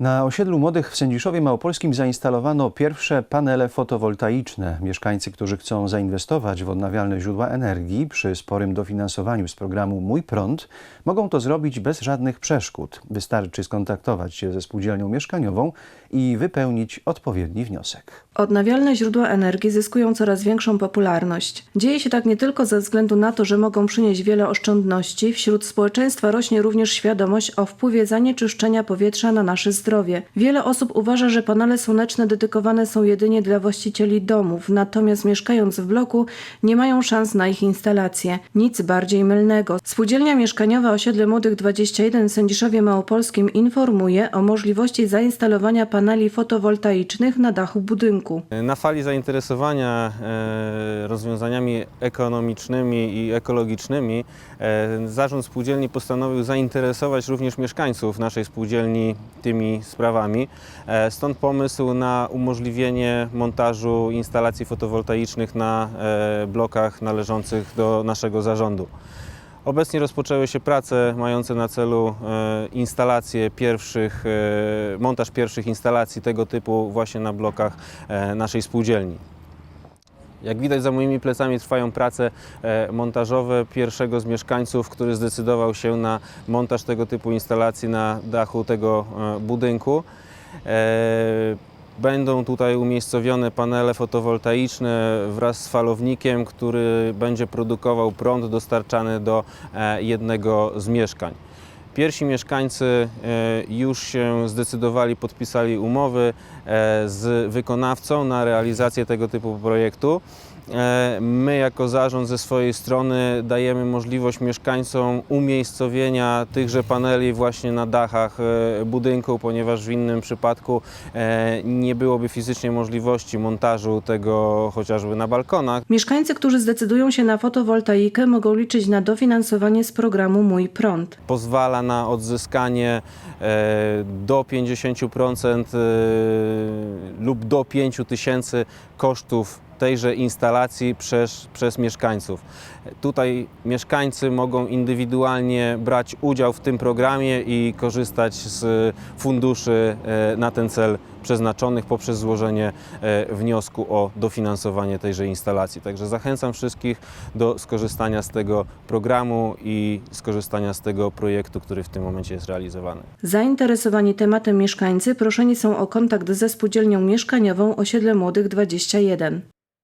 Na osiedlu młodych w Sędziszowie Małopolskim zainstalowano pierwsze panele fotowoltaiczne. Mieszkańcy, którzy chcą zainwestować w odnawialne źródła energii przy sporym dofinansowaniu z programu Mój Prąd, mogą to zrobić bez żadnych przeszkód. Wystarczy skontaktować się ze spółdzielnią mieszkaniową i wypełnić odpowiedni wniosek. Odnawialne źródła energii zyskują coraz większą popularność. Dzieje się tak nie tylko ze względu na to, że mogą przynieść wiele oszczędności, wśród społeczeństwa rośnie również świadomość o wpływie zanieczyszczenia powietrza na nasze zdrowie. Wiele osób uważa, że panele słoneczne dedykowane są jedynie dla właścicieli domów, natomiast mieszkając w bloku nie mają szans na ich instalację. Nic bardziej mylnego. Spółdzielnia mieszkaniowa Osiedle Młodych 21 w Sędziszowie Małopolskim informuje o możliwości zainstalowania paneli fotowoltaicznych na dachu budynku. Na fali zainteresowania e, rozwiązaniami ekonomicznymi i ekologicznymi e, zarząd spółdzielni postanowił zainteresować również mieszkańców naszej spółdzielni tymi sprawami. E, Stąd pomysł na umożliwienie montażu instalacji fotowoltaicznych na e, blokach należących do naszego zarządu. Obecnie rozpoczęły się prace mające na celu e, instalację pierwszych, montaż pierwszych instalacji tego typu właśnie na blokach naszej spółdzielni. Jak widać za moimi plecami trwają prace e, montażowe pierwszego z mieszkańców, który zdecydował się na montaż tego typu instalacji na dachu tego e, budynku. E, Będą tutaj umiejscowione panele fotowoltaiczne wraz z falownikiem, który będzie produkował prąd dostarczany do jednego z mieszkań. Pierwsi mieszkańcy e, już się zdecydowali, podpisali umowy e, z wykonawcą na realizację tego typu projektu. E, My jako zarząd ze swojej strony dajemy możliwość mieszkańcom umiejscowienia tychże paneli właśnie na dachach e, budynku, ponieważ w innym przypadku e, nie byłoby fizycznie możliwości montażu tego chociażby na balkonach. Mieszkańcy, którzy zdecydują się na fotowoltaikę, mogą liczyć na dofinansowanie z programu Mój Prąd. pozwala na odzyskanie do 50% e, lub do 5 tysięcy kosztów tejże instalacji przez, przez mieszkańców. Tutaj mieszkańcy mogą indywidualnie brać udział w tym programie i korzystać z funduszy e, na ten cel przeznaczonych poprzez złożenie e, wniosku o dofinansowanie tejże instalacji. Także zachęcam wszystkich do skorzystania z tego programu i skorzystania z tego projektu, który w tym momencie jest realizowany. Zainteresowani tematem mieszkańcy proszeni są o kontakt ze spółdzielnią mieszkaniową Osiedle Młodych 21.